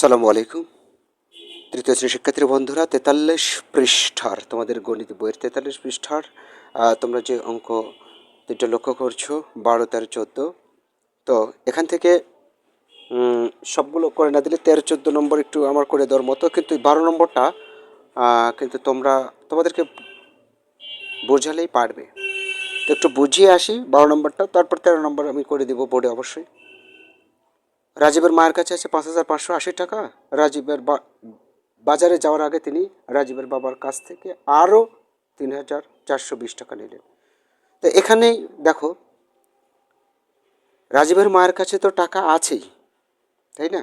সালামু আলাইকুম। তৃতীয় শ্রেণি শিক্ষার্থী বন্ধুরা, তেতাল্লিশ পৃষ্ঠার, তোমাদের গণিত বইয়ের তেতাল্লিশ পৃষ্ঠার তোমরা যে অঙ্ক দুটো লক্ষ্য করছ, বারো, তেরো, চোদ্দ, তো এখান থেকে সবগুলো করে না দিলে তেরো, চোদ্দ নম্বর একটু আমার করে দেওয়ার মতো, কিন্তু বারো নম্বরটা কিন্তু তোমরা, তোমাদেরকে বোঝালেই পারবে। তো একটু বুঝিয়ে আসি, বারো নম্বরটা, তারপর তেরো নম্বর আমি করে দিব বোর্ডে অবশ্যই। রাজীবের মায়ের কাছে আছে পাঁচ হাজার পাঁচশো আশি টাকা। রাজীবের বাজারে যাওয়ার আগে তিনি রাজীবের বাবার কাছ থেকে আরও তিন হাজার চারশো বিশ টাকা নিলেন। তো এখানেই দেখো, রাজীবের মায়ের কাছে তো টাকা আছেই, তাই না?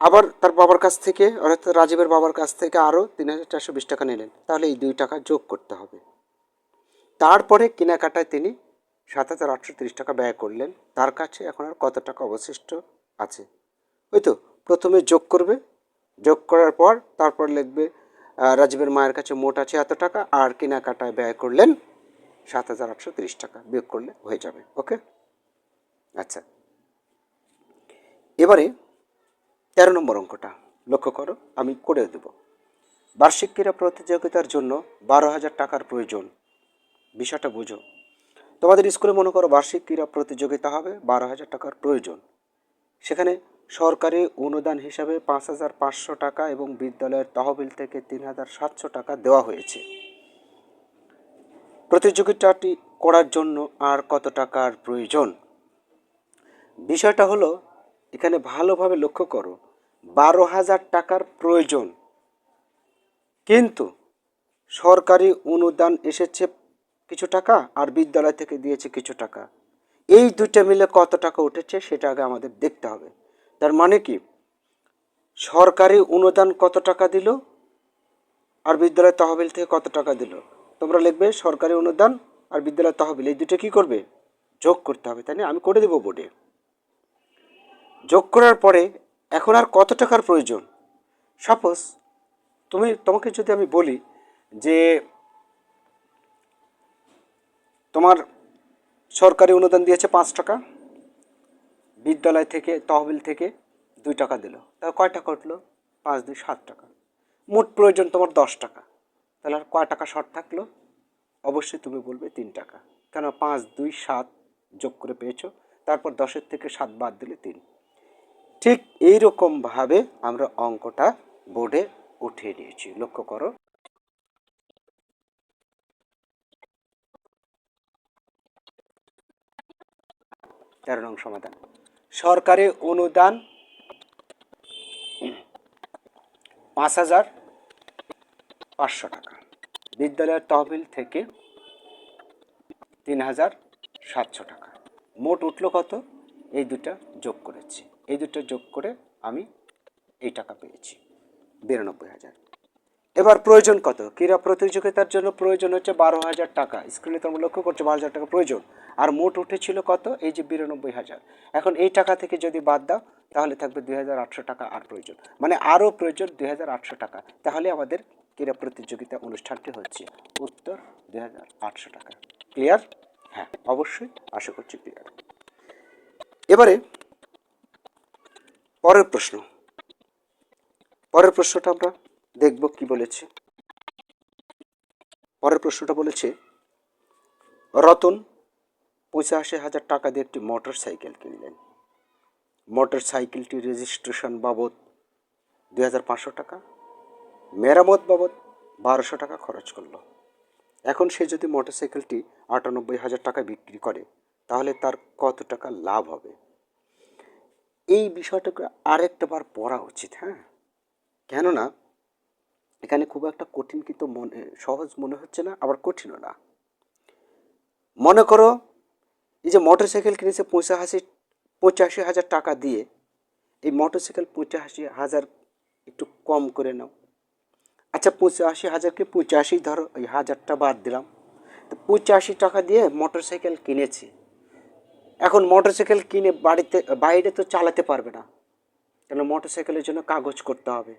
আবার তার বাবার কাছ থেকে, অর্থাৎ রাজীবের বাবার কাছ থেকে আরও তিন হাজার চারশো বিশ টাকা নিলেন। তাহলে এই দুই টাকা যোগ করতে হবে। তারপরে কেনাকাটায় তিনি সাত হাজার আটশো তিরিশ টাকা ব্যয় করলেন। তার কাছে এখন আর কত টাকা অবশিষ্ট আছে? ওই তো, প্রথমে যোগ করবে। যোগ করার পর তারপর লিখবে রাজীবের মায়ের কাছে মোট আছে এত টাকা, আর কেনাকাটায় ব্যয় করলেন সাত হাজার আটশো তিরিশ টাকা। বিয়োগ করলে হয়ে যাবে, ওকে? আচ্ছা। এবারে তেরো নম্বর অঙ্কটা, লক্ষ্য করো, আমি করে দেব। বার্ষিক ক্রীড়া প্রতিযোগিতার জন্য বারো হাজার টাকার প্রয়োজন। বিষয়টা বুঝো। তোমাদের স্কুলে মনে করো বার্ষিক ক্রীড়া প্রতিযোগিতা হবে, বারো হাজার টাকার প্রয়োজন। সেখানে সরকারি অনুদান হিসাবে পাঁচ হাজার পাঁচশো টাকা এবং বিদ্যালয়ের তহবিল থেকে তিন হাজার সাতশো টাকা দেওয়া হয়েছে। প্রতিযোগিতাটি করার জন্য আর কত টাকার প্রয়োজন? বিষয়টা হলো, এখানে ভালোভাবে লক্ষ্য করো, বারো হাজার টাকার প্রয়োজন। কিন্তু সরকারি অনুদান এসেছে কিছু টাকা আর বিদ্যালয় থেকে দিয়েছে কিছু টাকা। এই দুইটা মিলে কত টাকা উঠেছে সেটা আগে আমাদের দেখতে হবে। তার মানে কি? সরকারি অনুদান কত টাকা দিল আর বিদ্যালয় তহবিল থেকে কত টাকা দিল? তোমরা লিখবে সরকারি অনুদান আর বিদ্যালয় তহবিল, এই দুটো কী করবে? যোগ করতে হবে, তাই না? আমি করে দেবো বোর্ডে। যোগ করার পরে এখন আর কত টাকার প্রয়োজন? সাপোজ তুমি, তোমাকে যদি আমি বলি যে তোমার সরকারি অনুদান দিয়েছে পাঁচ টাকা, বিদ্যালয় থেকে, তহবিল থেকে দুই টাকা দিল। তাহলে কয় টাকা উঠল? পাঁচ, দুই, সাত টাকা। মোট প্রয়োজন তোমার দশ টাকা। তাহলে আর কয় টাকা শর্ট থাকল? অবশ্যই তুমি বলবে তিন টাকা। কেন পাঁচ, দুই, সাত যোগ করে পেয়েছ? তারপর দশের থেকে সাত বাদ দিলে তিন। ঠিক এইরকমভাবে আমরা অঙ্কটা বোর্ডে উঠিয়ে নিয়েছি। লক্ষ্য করো। তেরো নং সমাধান। সরকারি অনুদান পাঁচ হাজার পাঁচশো টাকা। বিদ্যালয়ের তহবিল থেকে তিন হাজার সাতশো টাকা। মোট উঠল কত? এই দুটা যোগ করেছি। এই দুটো যোগ করে আমি এই টাকা পেয়েছি। বিরানব্বই হাজার। এবার প্রয়োজন কত? ক্রীড়া প্রতিযোগিতার জন্য প্রয়োজন হচ্ছে বারো হাজার টাকা। স্ক্রিনে তোমরা লক্ষ্য করছ বারো হাজার টাকা প্রয়োজন। আর মোট উঠেছিল কত? এই যে বিরানব্বই হাজার। এখন এই টাকা থেকে যদি বাদ দাও, তাহলে থাকবে দুই হাজার আটশো টাকা আর প্রয়োজন। মানে আরও প্রয়োজন দুই হাজার আটশো টাকা। তাহলে আমাদের ক্রীড়া প্রতিযোগিতা অনুষ্ঠানটি হচ্ছে উত্তর দুই হাজার আটশো টাকা। ক্লিয়ার হ্যাঁ অবশ্যই। আশা করছি ক্লিয়ার এবারে পরের প্রশ্ন। পরের প্রশ্নটা আমরা দেখব কি বলেছে। পরের প্রশ্নটা বলেছে, রতন পঁচাশি হাজার টাকা দিয়ে একটি মোটর সাইকেল কিনলেন। মোটর সাইকেলটি রেজিস্ট্রেশন বাবদ দুই হাজার পাঁচশো টাকা, মেরামত বাবদ বারোশো টাকা খরচ করল। এখন সে যদি মোটর সাইকেলটি আটানব্বই হাজার টাকা বিক্রি করে, তাহলে তার কত টাকা লাভ হবে? এই বিষয়টাকে আরেকটা বার পড়া উচিত হ্যাঁ? কেননা এখানে খুব একটা কঠিন কিন্তু মনে, সহজ মনে হচ্ছে না, আবার কঠিনও না। মনে করো, এই যে মোটর সাইকেল কিনেছে পঁচাশি পঁচাশি হাজার টাকা দিয়ে, এই মোটর সাইকেল পঁচাশি হাজার একটু কম করে নাও। আচ্ছা পঁচাশি হাজারকে পঁচাশি ধরো ওই হাজারটা বাদ দিলাম। তো পঁচাশি টাকা দিয়ে মোটর সাইকেল কিনেছি। এখন মোটর সাইকেল কিনে বাড়িতে, বাইরে তো চালাতে পারবে না। কেন মোটর সাইকেলের জন্য কাগজ করতে হবে।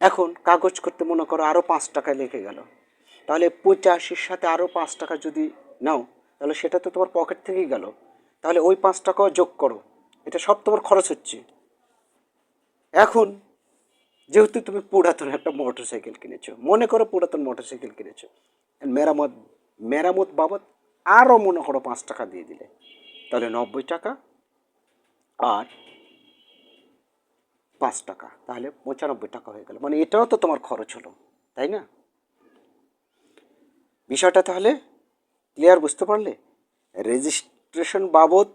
এখন কাগজ করতে মনে করো আরও পাঁচ টাকা লেগে গেল। তাহলে পঁচাশির সাথে আরও পাঁচ টাকা যদি নাও, তাহলে সেটা তো তোমার পকেট থেকেই গেল। তাহলে ওই পাঁচ টাকাও যোগ করো। এটা সব তোমার খরচ হচ্ছে। এখন যেহেতু তুমি পুরাতন একটা মোটর সাইকেল কিনেছো, মনে করো পুরাতন মোটর সাইকেল কিনেছো, মেরামত মেরামত বাবদ আরও মনে করো পাঁচ টাকা দিয়ে দিলে। তাহলে নব্বই টাকা আর পাঁচ টাকা, তাহলে পঁচানব্বই টাকা হয়ে গেল। মানে এটাও তো তোমার খরচ হলো, তাই না? বিষয়টা তাহলে ক্লিয়ার বুঝতে পারলে? রেজিস্ট্রেশন বাবদ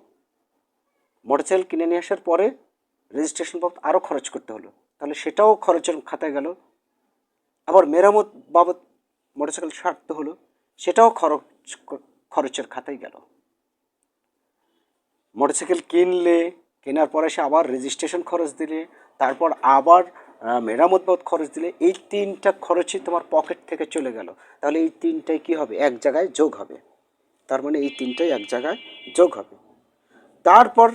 মোটরসাইকেল কিনে নিয়ে আসার পরে রেজিস্ট্রেশন বাবদ আরও খরচ করতে হলো। তাহলে সেটাও খরচের খাতায় গেল। আবার মেরামত বাবদ মোটরসাইকেল সারতে হলো, সেটাও খরচ খরচের খাতায় গেল। মোটরসাইকেল কিনলে কেনার পরে সে আবার রেজিস্ট্রেশন খরচ দিলে, তারপর আবার মেরামত বাবদ খরচ দিলে, এই তিনটা খরচই তোমার পকেট থেকে চলে গেল। তাহলে এই তিনটাই কি হবে? এক জায়গায় যোগ হবে। তার মানে এই তিনটাই এক জায়গায় যোগ হবে। তারপর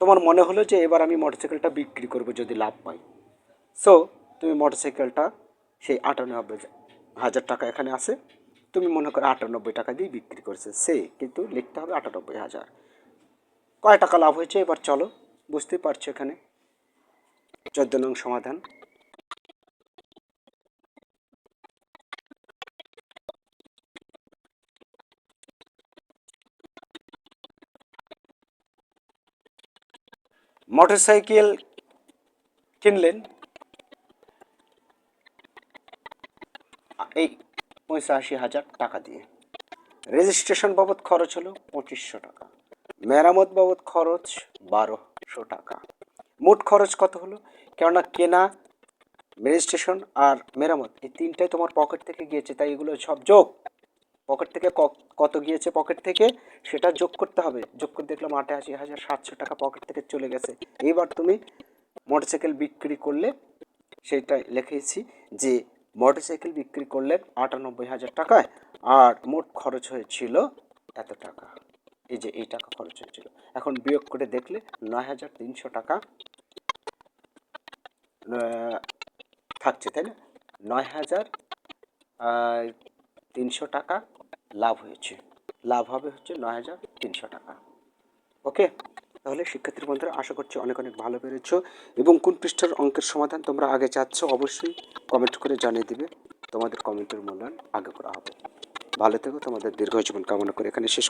তোমার মনে হলো যে এবার আমি মোটরসাইকেলটা বিক্রি করব যদি লাভ পাই। সো তুমি মোটরসাইকেলটা সেই আটানব্বই হাজার টাকা এখানে আছে। তুমি মনে করো আটানব্বই টাকা দিয়ে বিক্রি করছে। সে কিন্তু লিখতে হবে আটানব্বই হাজার। কয় টাকা লাভ হয়েছে? এবার চলো, বুঝতেই পারছ এখানে। চোদ্দ নং সমাধান। মোটরসাইকেল কিনলেন। এই পঁচাশি হাজার টাকা দিয়ে। রেজিস্ট্রেশন বাবদ খরচ হলো পঁচিশশো টাকা। মেরামত বাবদ খরচ বারোশো টাকা। মোট খরচ কত হলো? কেননা কেনা, রেজিস্ট্রেশন আর মেরামত এই তিনটাই তোমার পকেট থেকে গিয়েছে, তাই এগুলো সব যোগ। পকেট থেকে কত গিয়েছে পকেট থেকে সেটা যোগ করতে হবে। যোগ করে দেখলাম আটাশি হাজার সাতশো টাকা পকেট থেকে চলে গেছে। এইবার তুমি মোটরসাইকেল বিক্রি করলে সেটা লিখেছি যে মোটরসাইকেল বিক্রি করলেন আটানব্বই হাজার টাকায়, আর মোট খরচ হয়েছিল এত টাকা। এই যে এই টাকা খরচ হয়েছিল। এখন বিয়োগ করে দেখলে নয় হাজার তিনশো টাকা থাকছে, তাই না? নয় হাজার তিনশো টাকা লাভ হয়েছে। লাভ হবে হচ্ছে নয় হাজার তিনশো টাকা। ওকে? তাহলে শিক্ষার্থী বন্ধুরা, আশা করছি অনেক অনেক ভালো পেরেছ। এবং কোন পৃষ্ঠার অঙ্কের সমাধান তোমরা আগে চাচ্ছ, অবশ্যই কমেন্ট করে জানিয়ে দিবে। তোমাদের কমেন্টের মূল্যায়ন আগে করা হবে। ভালো থেকো, তোমাদের দীর্ঘ জীবন কামনা করে এখানে শেষ